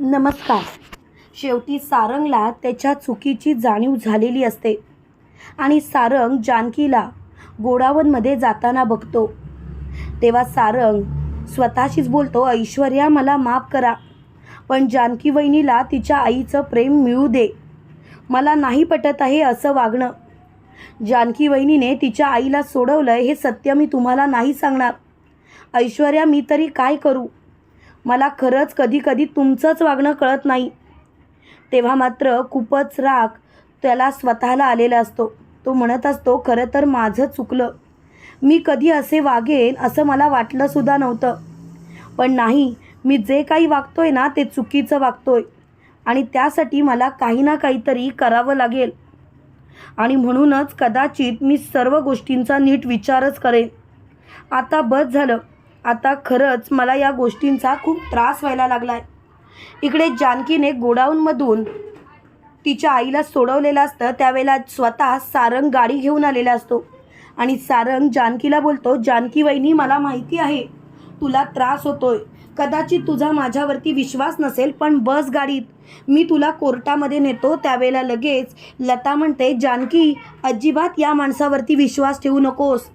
नमस्कार. शेवटी सारंगला त्याच्या चुकीची जाणीव झालेली असते. आणि सारंग जानकीला गोडावनमध्ये जाताना बघतो. तेव्हा सारंग स्वतःशीच बोलतो ऐश्वर्या मला माफ करा. पण जानकी वहिनीला तिच्या आईचं प्रेम मिळू दे. मला नाही पटत आहे असं वागणं. जानकी वहिनीने तिच्या आईला सोडवलं हे सत्य मी तुम्हाला नाही सांगणार. ऐश्वर्या मी तरी काय करू? मला खरंच कधी कधी तुमचंच वागणं कळत नाही. तेव्हा मात्र खूपच राग त्याला स्वतःला आलेला असतो. तो म्हणत असतो खरं तर माझं चुकलं. मी कधी असे वागेन असं मला वाटलंसुद्धा नव्हतं. पण नाही मी जे काही वागतोय ना ते चुकीचं वागतोय. आणि त्यासाठी मला काही ना काहीतरी करावं लागेल. आणि म्हणूनच कदाचित मी सर्व गोष्टींचा नीट विचारच करेन. आता बस झालं. आता खरंच मला या गोष्टींचा खूप त्रास व्हायला लागला आहे इकडे जानकीने गोडाऊनमधून तिच्या आईला सोडवलेलं असतं त्यावेळेला स्वतः सारंग गाडी घेऊन आलेला असतो. आणि सारंग जानकीला बोलतो जानकी वहिनी मला माहिती आहे तुला त्रास होतोय. कदाचित तुझा माझ्यावरती विश्वास नसेल पण बस गाडीत. मी तुला कोर्टामध्ये नेतो त्यावेळेला लगेच लता म्हणते जानकी अजिबात या माणसावरती विश्वास ठेवू नकोस.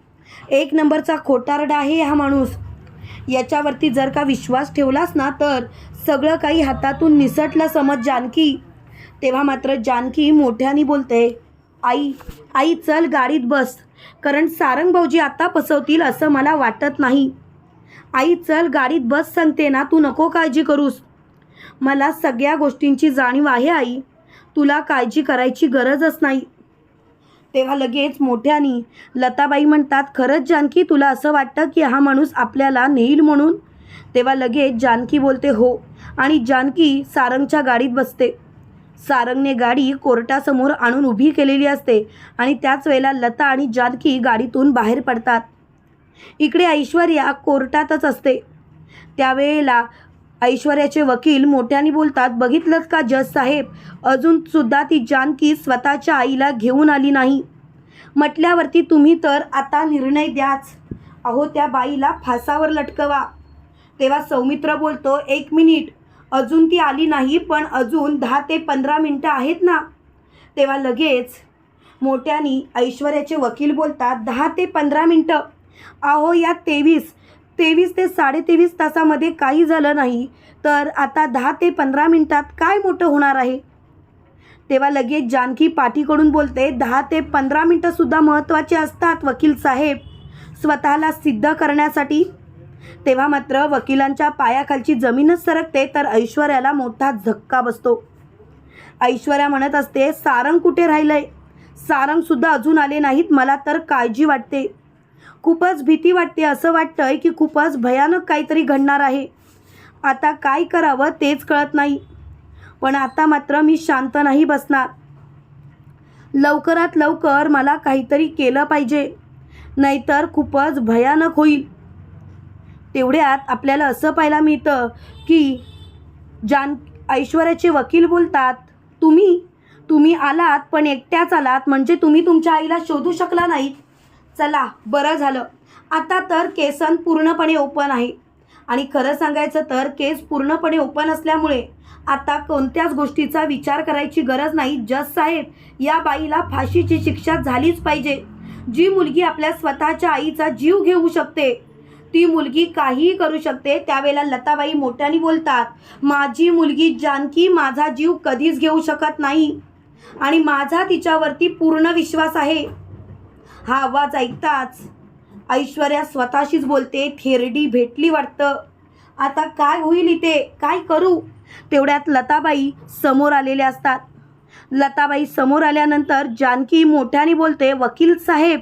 एक नंबरचा खोटारडा आहे हा माणूस. याच्यावरती जर का विश्वास ठेवलास ना तर सगळं काही हातातून निसटलं समज जानकी. तेव्हा मात्र जानकी मोठ्याने बोलते आई आई चल गाडीत बस. कारण सारंग भाऊजी आता पसवतील असं मला वाटत नाही. आई चल गाडीत बस सांगते ना तू नको काळजी करूस. मला सगळ्या गोष्टींची जाणीव आहे आई. तुला काळजी करायची गरजच नाही. तेव्हा लगेच मोठ्यानी लताबाई म्हणतात खरंच जानकी तुला असं वाटतं की हा माणूस आपल्याला नेईल म्हणून? तेव्हा लगेच जानकी बोलते हो. आणि जानकी सारंगच्या गाडीत बसते. सारंगने गाडी कोर्टासमोर आणून उभी केलेली असते आणि त्याच वेळेला लता आणि जानकी गाडीतून बाहेर पडतात. इकडे ऐश्वर्या कोर्टातच असते. त्यावेळेला ऐश्वर्याचे वकील मोठ्याने बोलतात बघितलंच का जज साहेब? अजूनसुद्धा ती जानकी स्वतःच्या आईला घेऊन आली नाही. म्हटल्यावरती तुम्ही तर आता निर्णय द्याच. अहो त्या बाईला फासावर लटकवा. तेव्हा सौमित्र बोलतो एक मिनिट अजून ती आली नाही पण अजून दहा ते पंधरा मिनटं आहेत ना? तेव्हा लगेच मोठ्यानी ऐश्वर्याचे वकील बोलतात दहा ते पंधरा मिनटं. अहो या तेवीस तेवीस ते साडेतेवीस तासामध्ये काही झालं नाही तर आता दहा ते पंधरा मिनटात काय मोठं होणार आहे? तेव्हा लगेच जानकी पाठीकडून बोलते दहा ते पंधरा मिनटंसुद्धा महत्त्वाचे असतात वकील साहेब. स्वतःला सिद्ध करण्यासाठी. तेव्हा मात्र वकिलांच्या पायाखालची जमीनच सरकते तर ऐश्वर्याला मोठा झक्का बसतो. ऐश्वर्या म्हणत असते सारंग कुठे राहिलंय? सारंगसुद्धा अजून आले नाहीत मला तर काळजी वाटते. खूपच भीती वाटते असं वाटतंय की खूपच भयानक काहीतरी घडणार आहे. आता काय करावं तेच कळत नाही. पण आता मात्र मी शांत नाही बसणार. लवकरात लवकर मला काहीतरी केलं पाहिजे. नाहीतर खूपच भयानक होईल. तेवढ्यात आपल्याला असं पाहायला मिळतं की जान ऐश्वर्याचे वकील बोलतात तुम्ही तुम्ही आलात पण एकट्याच आलात. म्हणजे तुम्ही तुमच्या आईला शोधू शकला नाहीत. चला बरं झालं. आता तर केसन पूर्णपणे ओपन आहे. आणि खरं सांगायचं तर केस पूर्णपणे ओपन असल्यामुळे आता कोणत्याच गोष्टीचा विचार करायची गरज नाही. जज साहेब या बाईला फाशीची शिक्षा झालीच पाहिजे. जी मुलगी आपल्या स्वतःच्या आईचा जीव घेऊ शकते ती मुलगी काहीही करू शकते त्यावेळेला लताबाई मोठ्याने बोलतात माझी मुलगी जानकी माझा जीव कधीच घेऊ शकत नाही. आणि माझा तिच्यावरती पूर्ण विश्वास आहे. हा आवाज ऐकताच ऐश्वर्या स्वतःशीच बोलते थेरडी भेटली वाटतं. आता काय होईल इथे? काय करू? तेवढ्यात लताबाई समोर आलेल्या असतात. लताबाई समोर आल्यानंतर जानकी मोठ्याने बोलते वकील साहेब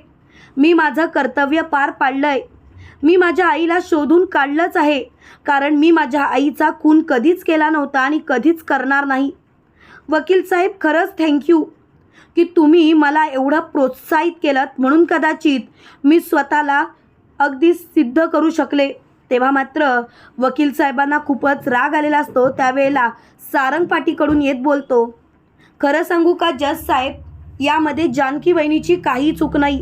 मी माझं कर्तव्य पार पाडलंय. मी माझ्या आईला शोधून काढलंच आहे. कारण मी माझ्या आईचा खून कधीच केला नव्हता आणि कधीच करणार नाही. वकील साहेब खरंच थँक्यू की तुम्ही मला एवढं प्रोत्साहित केलं म्हणून कदाचित मी स्वतःला अगदी सिद्ध करू शकले. तेव्हा मात्र वकील साहेबांना खूपच राग आलेला असतो. त्यावेळेला सारंग पाटीकडून येत बोलतो खरं सांगू का जज साहेब यामध्ये जानकी वहिनीची काही चूक नाही.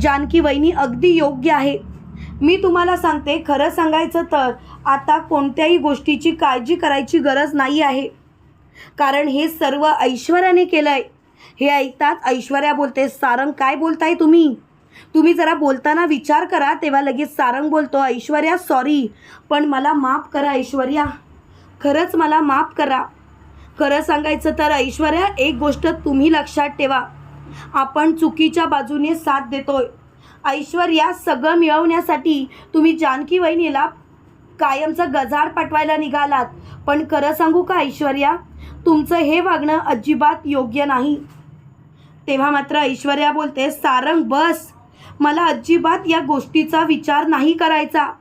जानकी वहिनी अगदी योग्य आहे. मी तुम्हाला सांगते खरं सांगायचं तर आता कोणत्याही गोष्टीची काळजी करायची गरज नाही आहे. कारण हे सर्व ऐश्वर्याने केलं आहे हे ऐकताच ऐश्वर्या बोलते सारंग काय बोलताय तुम्ही? तुम्ही जरा बोलताना विचार करा तेव्हा लगेच सारंग बोलतो ऐश्वर्या सॉरी पण मला माफ करा ऐश्वर्या. खरंच मला माफ करा. खरं सांगायचं तर ऐश्वर्या एक गोष्ट तुम्ही लक्षात ठेवा. आपण चुकीच्या बाजूने साथ देतोय. ऐश्वर्या सगळं मिळवण्यासाठी तुम्ही जानकी वहिनीला कायमचं गजाड पाठवायला निघालात. पण खरं सांगू का ऐश्वर्या? तुमचं हे वागणं अजिबात योग्य नाही. तेव्हा मात्र ऐश्वर्या बोलते सारंग बस. मला अजिबात या गोष्टीचा विचार नाही करायचा.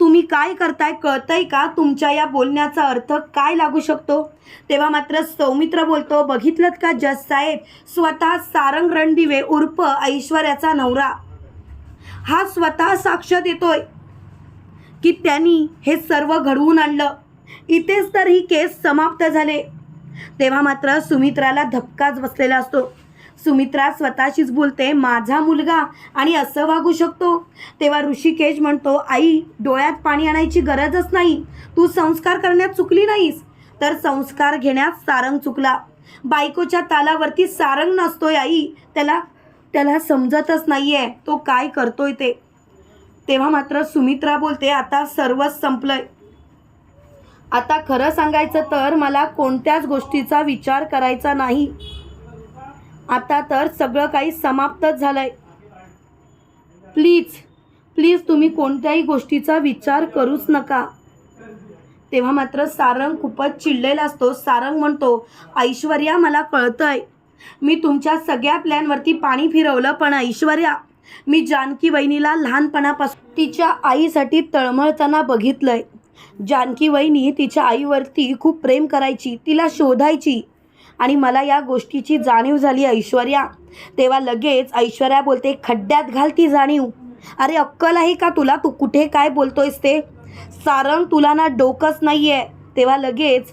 तुम्ही काय करताय कळतंय का? तुमच्या या बोलण्याचा अर्थ काय लागू शकतो? तेव्हा मात्र सौमित्र बोलतो बघितलं का जज साहेब? स्वतः सारंग रणदिवे उर्फ ऐश्वर्याचा नवरा. हा स्वतः साक्ष देतोय की त्यांनी हे सर्व घडवून आणलं. इथेच तर ही केस समाप्त झाले. तेव्हा मात्र सुमित्राला धक्काच बसलेला असतो. सुमित्रा स्वतःशीच बोलते माझा मुलगा. आणि असं वागू शकतो. तेव्हा ऋषिकेश म्हणतो आई डोळ्यात पाणी आणायची गरजच नाही. तू संस्कार करण्यात चुकली नाहीस. तर संस्कार घेण्यात सारंग चुकला. बायकोच्या तालावरती सारंग नसतोय आई. त्याला त्याला समजतच नाहीये तो काय करतोय ते. तेव्हा मात्र सुमित्रा बोलते आता सर्वच संपलंय. आता खरं सांगायचं तर मला कोणत्याच गोष्टीचा विचार करायचा नाही. आता तर सगळं काही समाप्तच झालंय. प्लीज प्लीज तुम्ही कोणत्याही गोष्टीचा विचार करूच नका. तेव्हा मात्र सारंग खूपच चिडलेला असतो. सारंग म्हणतो ऐश्वर्या मला कळतंय. मी तुमच्या सगळ्या प्लॅनवरती पाणी फिरवलं पण ऐश्वर्या मी जानकी वहिनीला लहानपणापासून तिच्या आईसाठी तळमळताना बघितलंय. जानकी वहिनी तिच्या आईवरती खूप प्रेम करायची तिला शोधायची. आणि मला या गोष्टीची जाणीव झाली ऐश्वर्या. तेव्हा लगेच ऐश्वर्या बोलते खड्ड्यात घाल ती जाणीव. अरे अक्कल आहे का तुला? तू कुठे काय बोलतोयस ते? सारंग तुला ना डोकंच नाही आहे तेव्हा लगेच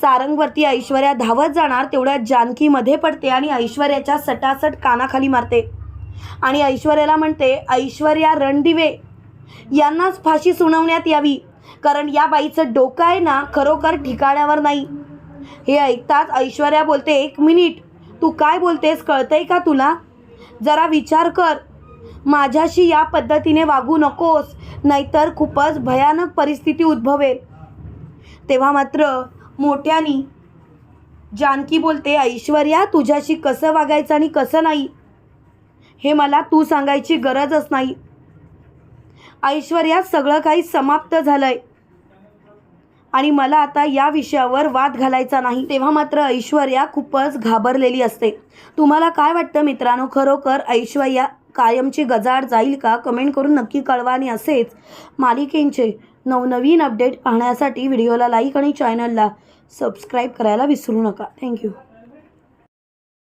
सारंगवरती ऐश्वर्या धावत जाणार तेवढ्या जानकीमध्ये पडते आणि ऐश्वर्याच्या सटासट कानाखाली मारते. आणि ऐश्वर्याला म्हणते ऐश्वर्या रणदिवे यांनाच फाशी सुनावण्यात यावी कारण या बाईचं डोकं आहे ना खरोखर ठिकाण्यावर नाही. हे ऐकताच ऐश्वर्या बोलते एक मिनिट. तू काय बोलतेस? कळतंय का तुला? जरा विचार कर. माझ्याशी या पद्धतीने वागू नकोस नाहीतर खूपच भयानक परिस्थिती उद्भवेल. तेव्हा मात्र मोठ्यानी जानकी बोलते ऐश्वर्या तुझ्याशी कसं वागायचं आणि कसं नाही? हे मला तू सांगायची गरजच नाही. ऐश्वर्या सगळं काही समाप्त झालं आहे आणि मला आता या विषयावर वाद घालायचा नाही. तेव्हा मात्र ऐश्वर्या खूपच घाबरलेली असते. तुम्हाला काय वाटतं मित्रांनो? खरोखर ऐश्वर्या कायमची गजाड जाईल का? कमेंट करून नक्की कळवा आणि असेच मालिकेंचे नवनवीन अपडेट पाहण्यासाठी व्हिडिओला लाईक आणि चॅनलला सबस्क्राईब करायला विसरू नका. थँक्यू.